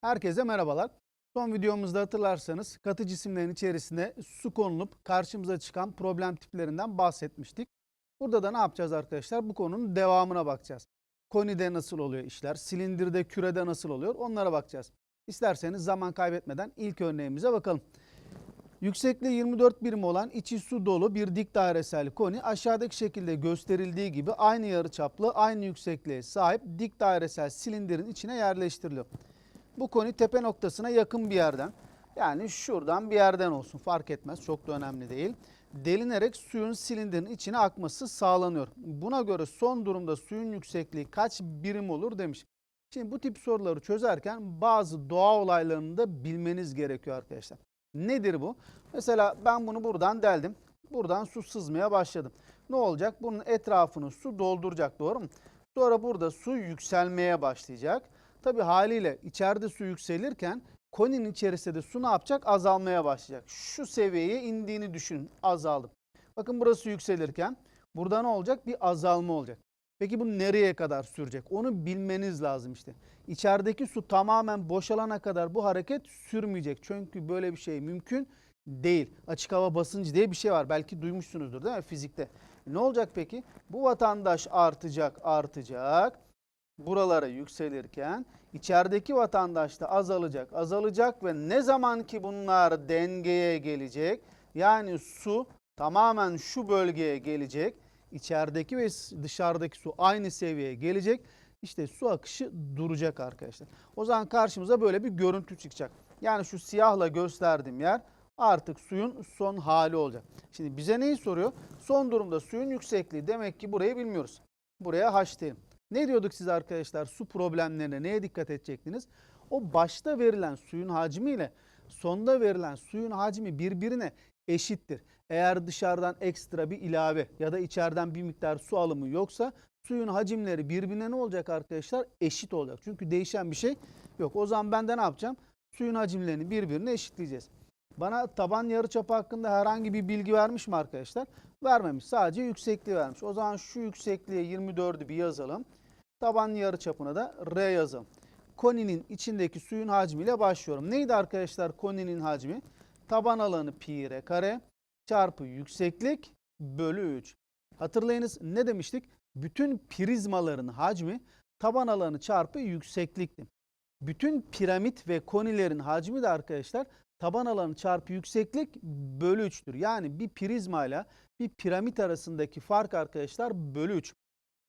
Herkese merhabalar. Son videomuzda hatırlarsanız katı cisimlerin içerisine su konulup karşımıza çıkan problem tiplerinden bahsetmiştik. Burada da ne yapacağız arkadaşlar? Bu konunun devamına bakacağız. Konide nasıl oluyor işler? Silindirde, kürede nasıl oluyor? Onlara bakacağız. İsterseniz zaman kaybetmeden ilk örneğimize bakalım. Yüksekliği 24 birim olan içi su dolu bir dik dairesel koni aşağıdaki şekilde gösterildiği gibi aynı yarıçaplı, aynı yüksekliğe sahip dik dairesel silindirin içine yerleştiriliyor. Bu koni tepe noktasına yakın bir yerden yani şuradan bir yerden olsun fark etmez çok da önemli değil. Delinerek suyun silindirin içine akması sağlanıyor. Buna göre son durumda suyun yüksekliği kaç birim olur demiş. Şimdi bu tip soruları çözerken bazı doğa olaylarını da bilmeniz gerekiyor arkadaşlar. Nedir bu? Mesela ben bunu buradan deldim. Buradan su sızmaya başladım. Ne olacak? Bunun etrafını su dolduracak doğru mu? Sonra burada su yükselmeye başlayacak. Tabi haliyle içeride su yükselirken koninin içerisinde de su ne yapacak? Azalmaya başlayacak. Şu seviyeye indiğini düşünün. Azaldı. Bakın burası yükselirken burada ne olacak? Bir azalma olacak. Peki bu nereye kadar sürecek? Onu bilmeniz lazım işte. İçerideki su tamamen boşalana kadar bu hareket sürmeyecek. Çünkü böyle bir şey mümkün değil. Açık hava basıncı diye bir şey var. Belki duymuşsunuzdur değil mi fizikte? Ne olacak peki? Bu vatandaş artacak, artacak. Buralara yükselirken içerideki vatandaş da azalacak, azalacak ve ne zaman ki bunlar dengeye gelecek, yani su tamamen şu bölgeye gelecek, içerideki ve dışarıdaki su aynı seviyeye gelecek. İşte su akışı duracak arkadaşlar. O zaman karşımıza böyle bir görüntü çıkacak. Yani şu siyahla gösterdiğim yer artık suyun son hali olacak. Şimdi bize neyi soruyor? Son durumda suyun yüksekliği. Demek ki burayı bilmiyoruz. Buraya H diyelim. Ne diyorduk siz arkadaşlar su problemlerine neye dikkat edecektiniz? O başta verilen suyun hacmiyle sonda verilen suyun hacmi birbirine eşittir. Eğer dışarıdan ekstra bir ilave ya da içeriden bir miktar su alımı yoksa suyun hacimleri birbirine ne olacak arkadaşlar? Eşit olacak. Çünkü değişen bir şey yok. O zaman ben de ne yapacağım? Suyun hacimlerini birbirine eşitleyeceğiz. Bana taban yarıçapı hakkında herhangi bir bilgi vermiş mi arkadaşlar? Vermemiş. Sadece yüksekliği vermiş. O zaman şu yüksekliğe 24'ü bir yazalım. Taban yarıçapına da R yazalım. Koninin içindeki suyun hacmiyle başlıyorum. Neydi arkadaşlar koninin hacmi? Taban alanı pi r kare çarpı yükseklik bölü 3. Hatırlayınız ne demiştik? Bütün prizmaların hacmi taban alanı çarpı yükseklikti. Bütün piramit ve konilerin hacmi de arkadaşlar taban alanı çarpı yükseklik bölü 3'tür. Yani bir prizma ile bir piramit arasındaki fark arkadaşlar bölü 3.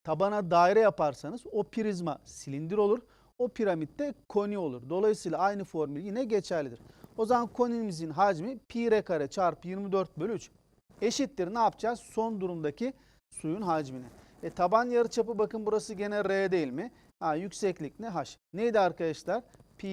Tabana daire yaparsanız o prizma silindir olur. O piramitte koni olur. Dolayısıyla aynı formül yine geçerlidir. O zaman konimizin hacmi pi r kare çarpı 24 bölü 3 eşittir. Ne yapacağız? Son durumdaki suyun hacmine. E, taban yarıçapı bakın burası gene r değil mi? Ha, yükseklik ne? h. Neydi arkadaşlar? Pi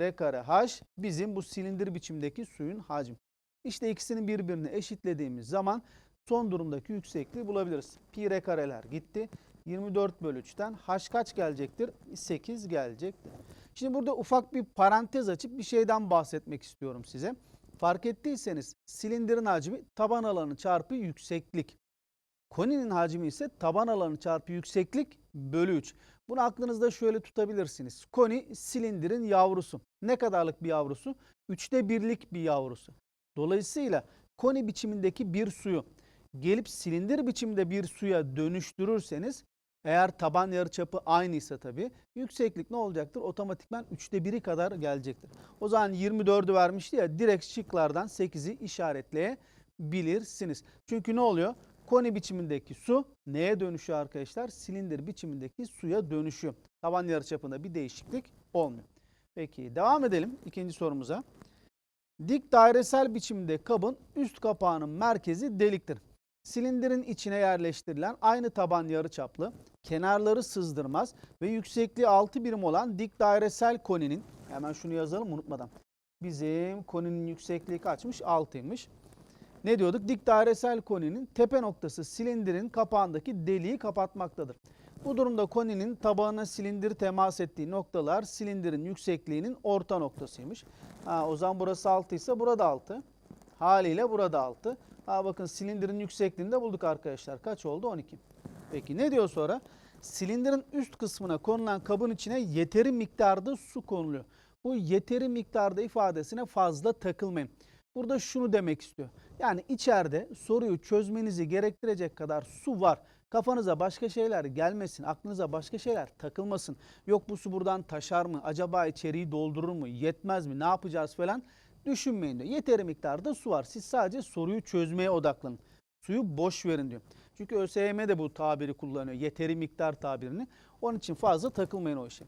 r kare h bizim bu silindir biçimdeki suyun hacmi. İşte ikisini birbirine eşitlediğimiz zaman son durumdaki yüksekliği bulabiliriz. Pi r kareler gitti. 24 bölü 3'ten h kaç gelecektir? 8 gelecektir. Şimdi burada ufak bir parantez açıp bir şeyden bahsetmek istiyorum size. Fark ettiyseniz silindirin hacmi taban alanı çarpı yükseklik. Koninin hacmi ise taban alanı çarpı yükseklik bölü 3. Bunu aklınızda şöyle tutabilirsiniz. Koni silindirin yavrusu. Ne kadarlık bir yavrusu? Üçte birlik bir yavrusu. Dolayısıyla koni biçimindeki bir suyu gelip silindir biçimde bir suya dönüştürürseniz eğer taban yarıçapı aynıysa tabii yükseklik ne olacaktır? Otomatikman üçte biri kadar gelecektir. O zaman 24'ü vermişti ya direkt şıklardan 8'i işaretleyebilirsiniz. Çünkü ne oluyor? Koni biçimindeki su neye dönüşüyor arkadaşlar? Silindir biçimindeki suya dönüşüyor. Taban yarıçapında bir değişiklik olmuyor. Peki devam edelim ikinci sorumuza. Dik dairesel biçimde kabın üst kapağının merkezi deliktir. Silindirin içine yerleştirilen aynı taban yarıçaplı, kenarları sızdırmaz ve yüksekliği 6 birim olan dik dairesel koninin, hemen şunu yazalım unutmadan. Bizim koninin yüksekliği kaçmış? 6'ymış. Ne diyorduk? Dik dairesel koninin tepe noktası silindirin kapağındaki deliği kapatmaktadır. Bu durumda koninin tabağına silindir temas ettiği noktalar silindirin yüksekliğinin orta noktasıymış. Ha, o zaman burası 6 ise burada 6. Haliyle burada 6. Ha bakın silindirin yüksekliğini de bulduk arkadaşlar. Kaç oldu? 12. Peki ne diyor sonra? Silindirin üst kısmına konulan kabın içine yeteri miktarda su konuluyor. Bu yeteri miktarda ifadesine fazla takılmayın. Burada şunu demek istiyor. Yani içeride soruyu çözmenizi gerektirecek kadar su var. Kafanıza başka şeyler gelmesin, aklınıza başka şeyler takılmasın. Yok bu su buradan taşar mı? Acaba içeriği doldurur mu? Yetmez mi? Ne yapacağız falan düşünmeyin diyor. Yeteri miktarda su var. Siz sadece soruyu çözmeye odaklanın. Suyu boş verin diyor. Çünkü ÖSYM de bu tabiri kullanıyor. Yeteri miktar tabirini. Onun için fazla takılmayın o işe.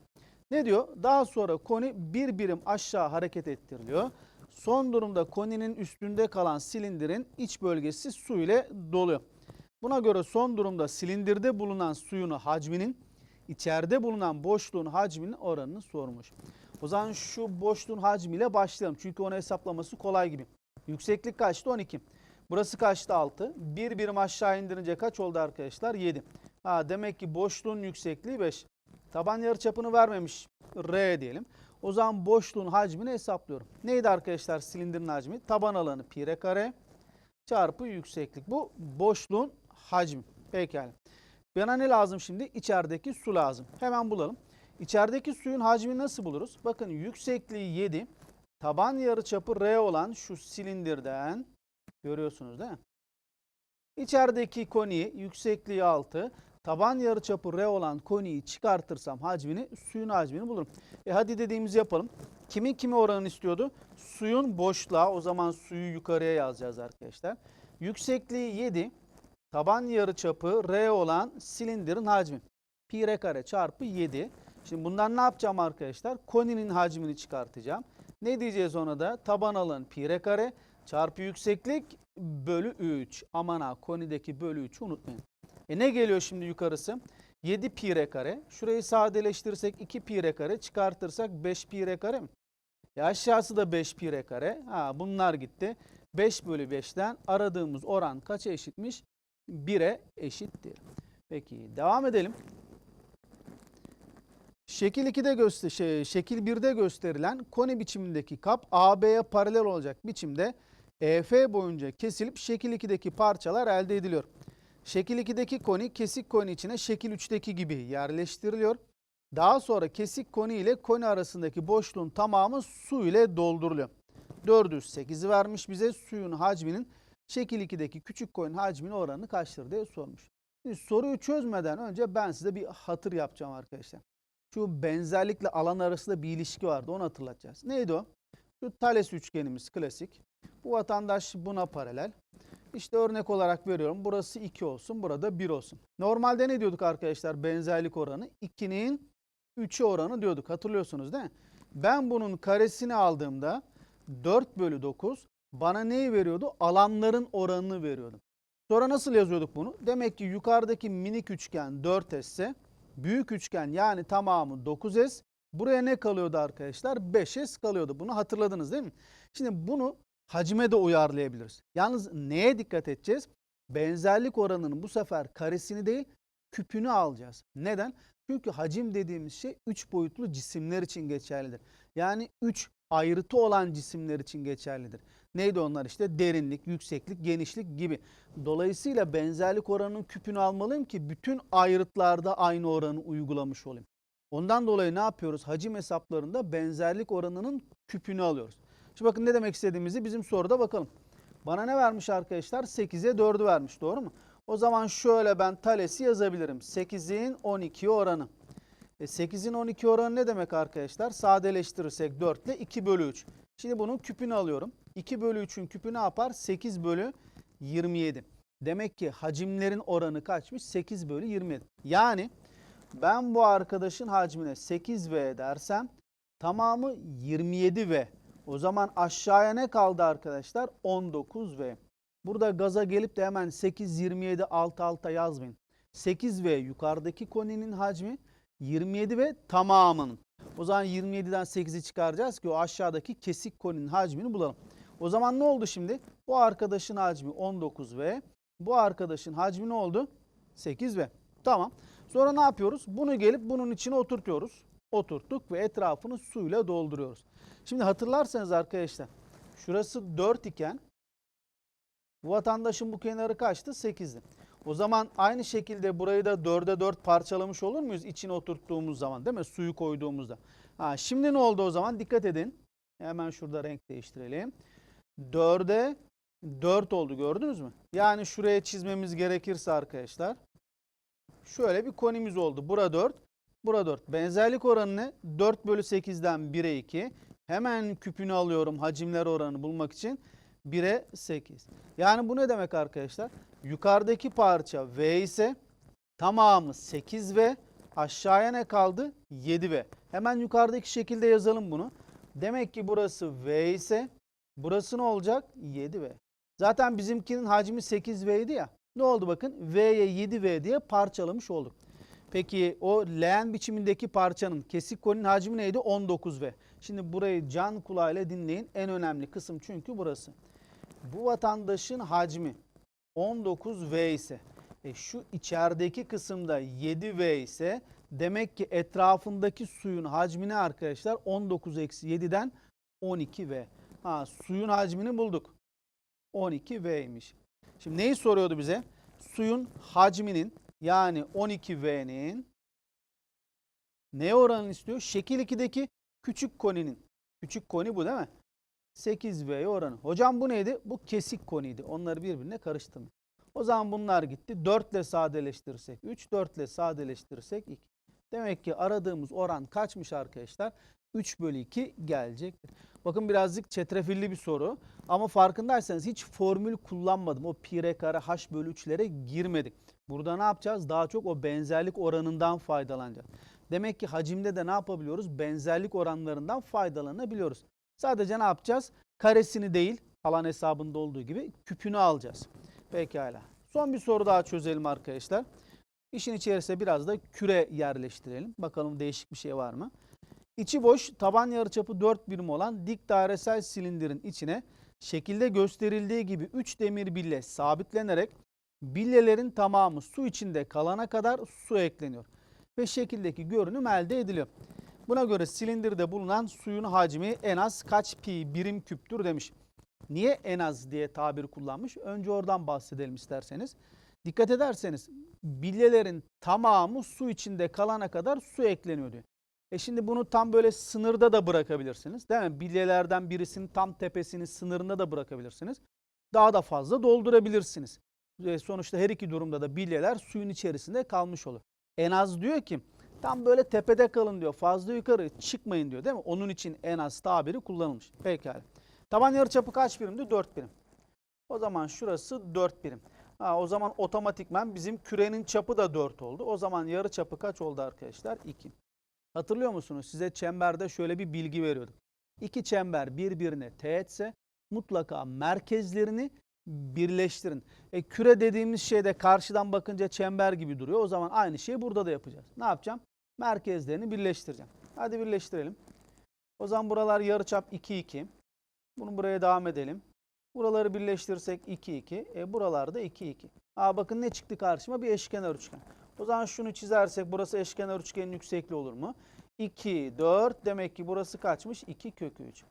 Ne diyor? Daha sonra koni bir birim aşağı hareket ettiriliyor. Son durumda koninin üstünde kalan silindirin iç bölgesi su ile doluyor. Buna göre son durumda silindirde bulunan suyun hacminin içeride bulunan boşluğun hacminin oranını sormuş. O zaman şu boşluğun hacmiyle başlayalım. Çünkü onu hesaplaması kolay gibi. Yükseklik kaçtı? 12. Burası kaçtı? 6. Bir birim aşağı indirince kaç oldu arkadaşlar? 7. Ha, demek ki boşluğun yüksekliği 5. Taban yarıçapını vermemiş. R diyelim. O zaman boşluğun hacmini hesaplıyorum. Neydi arkadaşlar silindirin hacmi? Taban alanı pi r kare çarpı yükseklik. Bu boşluğun hacmi. Pekala. Bana ne lazım şimdi? İçerideki su lazım. Hemen bulalım. İçerideki suyun hacmini nasıl buluruz? Bakın yüksekliği 7. Taban yarıçapı R olan şu silindirden görüyorsunuz değil mi? İçerideki koniyi yüksekliği 6. Taban yarıçapı R olan koniyi çıkartırsam hacmini, suyun hacmini bulurum. E hadi dediğimizi yapalım. Kimin kimi oranını istiyordu? Suyun boşluğa, o zaman suyu yukarıya yazacağız arkadaşlar. Yüksekliği 7. Taban yarıçapı R olan silindirin hacmi. Pi R kare çarpı 7. Şimdi bundan ne yapacağım arkadaşlar? Koninin hacmini çıkartacağım. Ne diyeceğiz ona da? Taban alan pi R kare çarpı yükseklik bölü 3. Aman ha konideki bölü 3'ü unutmayın. E ne geliyor şimdi yukarısı? 7 pi R kare. Şurayı sadeleştirirsek 2 pi R kare çıkartırsak 5 pi R kare mi? E aşağısı da 5 pi R kare. Ha bunlar gitti. 5 bölü 5'ten aradığımız oran kaça eşitmiş? 1'e eşittir. Peki devam edelim. Şekil 2'de göster şey, şekil 1'de gösterilen koni biçimindeki kap AB'ye paralel olacak biçimde EF boyunca kesilip şekil 2'deki parçalar elde ediliyor. Şekil 2'deki koni kesik koni içine şekil 3'teki gibi yerleştiriliyor. Daha sonra kesik koni ile koni arasındaki boşluğun tamamı su ile dolduruluyor. 408'i vermiş bize suyun hacminin şekil 2'deki küçük koninin hacminin oranı kaçtır diye sormuş. Şimdi soruyu çözmeden önce ben size bir hatır yapacağım arkadaşlar. Şu benzerlikle alan arasında bir ilişki vardı onu hatırlatacağız. Neydi o? Şu Thales üçgenimiz klasik. Bu vatandaş buna paralel. İşte örnek olarak veriyorum. Burası 2 olsun, burada 1 olsun. Normalde ne diyorduk arkadaşlar benzerlik oranı? 2'nin 3'ü oranı diyorduk. Hatırlıyorsunuz değil mi? Ben bunun karesini aldığımda 4 bölü 9 bana neyi veriyordu? Alanların oranını veriyordu. Sonra nasıl yazıyorduk bunu? Demek ki yukarıdaki minik üçgen 4S ise büyük üçgen yani tamamı 9S. Buraya ne kalıyordu arkadaşlar? 5S kalıyordu. Bunu hatırladınız değil mi? Şimdi bunu hacime de uyarlayabiliriz. Yalnız neye dikkat edeceğiz? Benzerlik oranının bu sefer karesini değil küpünü alacağız. Neden? Çünkü hacim dediğimiz şey 3 boyutlu cisimler için geçerlidir. Yani 3 ayrıtı olan cisimler için geçerlidir. Neydi onlar işte? Derinlik, yükseklik, genişlik gibi. Dolayısıyla benzerlik oranının küpünü almalıyım ki bütün ayrıtlarda aynı oranı uygulamış olayım. Ondan dolayı ne yapıyoruz? Hacim hesaplarında benzerlik oranının küpünü alıyoruz. Şimdi bakın ne demek istediğimizi bizim soruda bakalım. Bana ne vermiş arkadaşlar? 8'e 4'ü vermiş doğru mu? O zaman şöyle ben Thales'i yazabilirim. 8'in 12 oranı. E 8'in 12 oranı ne demek arkadaşlar? Sadeleştirirsek 4 ile 2 bölü 3. Şimdi bunun küpünü alıyorum. 2 bölü 3'ün küpü ne yapar? 8 bölü 27. Demek ki hacimlerin oranı kaçmış? 8 bölü 27. Yani ben bu arkadaşın hacmine 8V dersem tamamı 27V. O zaman aşağıya ne kaldı arkadaşlar? 19V. Burada gaza gelip de hemen 8, 27, alt alta yazmayın. 8V yukarıdaki koninin hacmi 27 ve tamamının. O zaman 27'den 8'i çıkaracağız ki o aşağıdaki kesik koninin hacmini bulalım. O zaman ne oldu şimdi? Bu arkadaşın hacmi 19 ve bu arkadaşın hacmi ne oldu? 8 ve. Tamam. Sonra ne yapıyoruz? Bunu gelip bunun içine oturtuyoruz. Oturttuk ve etrafını suyla dolduruyoruz. Şimdi hatırlarsanız arkadaşlar şurası 4 iken bu vatandaşın bu kenarı kaçtı? 8'di. O zaman aynı şekilde burayı da 4'e 4 parçalamış olur muyuz içine oturttuğumuz zaman değil mi? Suyu koyduğumuzda. Ha, şimdi ne oldu o zaman? Dikkat edin. Hemen şurada renk değiştirelim. 4'e 4 oldu gördünüz mü? Yani şuraya çizmemiz gerekirse arkadaşlar. Şöyle bir konimiz oldu. Bura 4, bura 4. Benzerlik oranı ne? 4 bölü 8'den 1'e 2. Hemen küpünü alıyorum hacimler oranını bulmak için. 1'e 8. Yani bu ne demek arkadaşlar? Yukarıdaki parça V ise tamamı 8V. Aşağıya ne kaldı? 7V. Hemen yukarıdaki şekilde yazalım bunu. Demek ki burası V ise burası ne olacak? 7V. Zaten bizimkinin hacmi 8V'ydi ya. Ne oldu bakın? V'ye 7V diye parçalamış olduk. Peki o leğen biçimindeki parçanın kesik koninin hacmi neydi? 19V. Şimdi burayı can kulağıyla dinleyin. En önemli kısım çünkü burası. Bu vatandaşın hacmi 19V ise e şu içerideki kısımda 7V ise demek ki etrafındaki suyun hacmi ne arkadaşlar? 19 eksi 7'den 12V. Ha, suyun hacmini bulduk. 12V'ymiş. Şimdi neyi soruyordu bize? Suyun hacminin yani 12V'nin ne oranını istiyor? Şekil 2'deki küçük koninin. Küçük koni bu değil mi? 8V oranı. Hocam bu neydi? Bu kesik koniydi. Onları birbirine karıştırmayın. O zaman bunlar gitti. 4 ile sadeleştirirsek 3, 4 ile sadeleştirirsek 2. Demek ki aradığımız oran kaçmış arkadaşlar? 3 bölü 2 gelecektir. Bakın birazcık çetrefilli bir soru. Ama farkındaysanız hiç formül kullanmadım. O pi r kare h bölü 3'lere girmedik. Burada ne yapacağız? Daha çok o benzerlik oranından faydalanacağız. Demek ki hacimde de ne yapabiliyoruz? Benzerlik oranlarından faydalanabiliyoruz. Sadece ne yapacağız? Karesini değil, alan hesabında olduğu gibi küpünü alacağız. Pekala. Son bir soru daha çözelim arkadaşlar. İşin içerisine biraz da küre yerleştirelim. Bakalım değişik bir şey var mı? İçi boş, taban yarıçapı 4 birim olan dik dairesel silindirin içine şekilde gösterildiği gibi 3 demir bille sabitlenerek billelerin tamamı su içinde kalana kadar su ekleniyor. Ve şekildeki görünüm elde ediliyor. Buna göre silindirde bulunan suyun hacmi en az kaç pi birim küptür demiş. Niye en az diye tabir kullanmış? Önce oradan bahsedelim isterseniz. Dikkat ederseniz bilyelerin tamamı su içinde kalana kadar su ekleniyor diyor. E şimdi bunu tam böyle sınırda da bırakabilirsiniz. Değil mi? Bilyelerden birisinin tam tepesini sınırında da bırakabilirsiniz. Daha da fazla doldurabilirsiniz. E sonuçta her iki durumda da bilyeler suyun içerisinde kalmış olur. En az diyor ki tam böyle tepede kalın diyor. Fazla yukarı çıkmayın diyor değil mi? Onun için en az tabiri kullanılmış. Pekala. Taban yarıçapı kaç birimdi? 4 birim. O zaman şurası 4 birim. Ha, o zaman otomatikman bizim kürenin çapı da 4 oldu. O zaman yarı çapı kaç oldu arkadaşlar? 2. Hatırlıyor musunuz? Size çemberde şöyle bir bilgi veriyordum. İki çember birbirine teğetse mutlaka merkezlerini birleştirin. E, küre dediğimiz şey de karşıdan bakınca çember gibi duruyor. O zaman aynı şeyi burada da yapacağız. Ne yapacağım? Merkezlerini birleştireceğim. Hadi birleştirelim. O zaman buralar yarıçap 2 2. Bunu buraya devam edelim. Buraları birleştirirsek 2 2. E buralarda 2 2. Aa bakın ne çıktı karşıma? Bir eşkenar üçgen. O zaman şunu çizersek burası eşkenar üçgenin yüksekliği olur mu? 2, 4 demek ki burası kaçmış? 2 kök 3.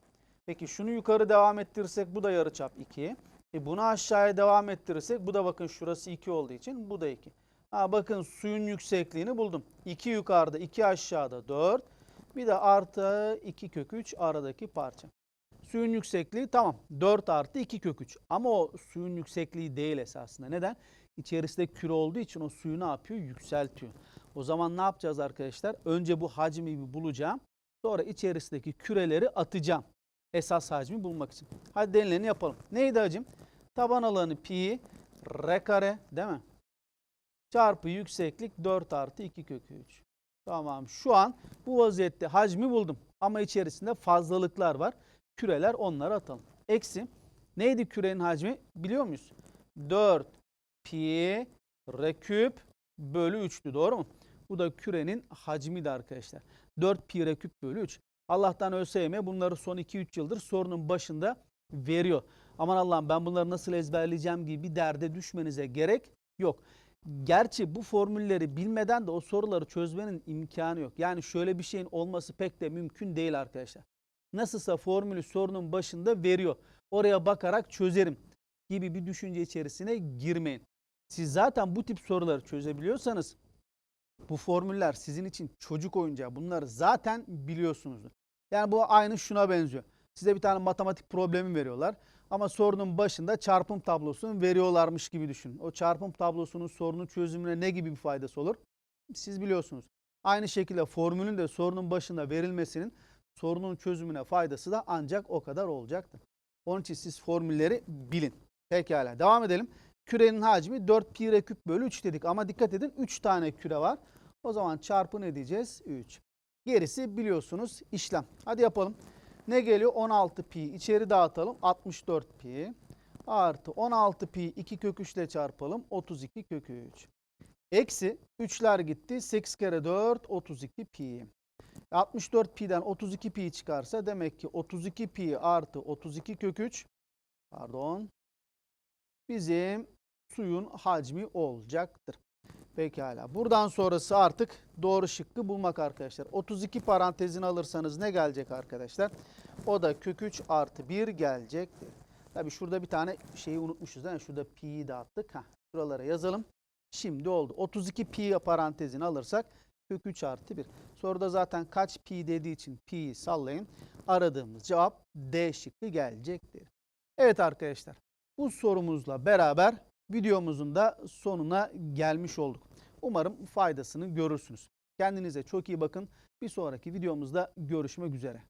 Peki şunu yukarı devam ettirirsek bu da yarıçap 2. E bunu aşağıya devam ettirirsek bu da bakın şurası 2 olduğu için bu da 2. Ha bakın suyun yüksekliğini buldum. 2 yukarıda 2 aşağıda 4. Bir de artı 2 kök 3 aradaki parça. Suyun yüksekliği tamam 4 artı 2 kök 3. Ama o suyun yüksekliği değil esasında. Neden? İçerisinde küre olduğu için o suyu ne yapıyor? Yükseltiyor. O zaman ne yapacağız arkadaşlar? Önce bu hacmi bir bulacağım. Sonra içerisindeki küreleri atacağım. Esas hacmi bulmak için. Hadi denileni yapalım. Neydi hacim? Taban alanı pi r kare değil mi? Çarpı yükseklik 4 artı 2 kök 3. Tamam şu an bu vaziyette hacmi buldum. Ama içerisinde fazlalıklar var. Küreler onları atalım. Eksi neydi kürenin hacmi biliyor muyuz? 4 pi r bölü 3'tü doğru mu? Bu da kürenin hacmi de arkadaşlar. 4 pi r bölü 3. Allah'tan ÖSYM bunları son 2-3 yıldır sorunun başında veriyor. Aman Allah'ım ben bunları nasıl ezberleyeceğim gibi bir derde düşmenize gerek yok. Gerçi bu formülleri bilmeden de o soruları çözmenin imkanı yok. Yani şöyle bir şeyin olması pek de mümkün değil arkadaşlar. Nasılsa formülü sorunun başında veriyor. Oraya bakarak çözerim gibi bir düşünce içerisine girmeyin. Siz zaten bu tip soruları çözebiliyorsanız Bu formüller sizin için çocuk oyuncağı. Bunları zaten biliyorsunuzdur. Yani bu aynı şuna benziyor. Size bir tane matematik problemi veriyorlar. Ama sorunun başında çarpım tablosunu veriyorlarmış gibi düşünün. O çarpım tablosunun sorunun çözümüne ne gibi bir faydası olur? Siz biliyorsunuz. Aynı şekilde formülün de sorunun başında verilmesinin sorunun çözümüne faydası da ancak o kadar olacaktır. Onun için siz formülleri bilin. Pekala devam edelim. Kürenin hacmi 4 pi r küp bölü 3 dedik ama dikkat edin 3 tane küre var. O zaman çarpı ne diyeceğiz? 3. Gerisi biliyorsunuz işlem. Hadi yapalım. Ne geliyor? 16 pi içeri dağıtalım. 64 pi artı 16 pi 2 kök 3 ile çarpalım. 32 kök 3. Eksi 3'ler gitti. 8 kere 4 32 pi. 64 pi'den 32 pi çıkarsa demek ki 32 pi artı 32 kök 3 pardon bizim suyun hacmi olacaktır. Pekala. Buradan sonrası artık doğru şıkkı bulmak arkadaşlar. 32 parantezini alırsanız ne gelecek arkadaşlar? O da kök 3 artı 1 gelecektir. Tabi şurada bir tane şeyi unutmuşuz değil mi? Şurada pi'yi de attık. Heh, şuralara yazalım. Şimdi oldu. 32 pi parantezini alırsak kök 3 artı 1. Soruda zaten kaç pi dediği için pi'yi sallayın. Aradığımız cevap D şıkkı gelecektir. Evet arkadaşlar bu sorumuzla beraber videomuzun da sonuna gelmiş olduk. Umarım faydasını görürsünüz. Kendinize çok iyi bakın. Bir sonraki videomuzda görüşmek üzere.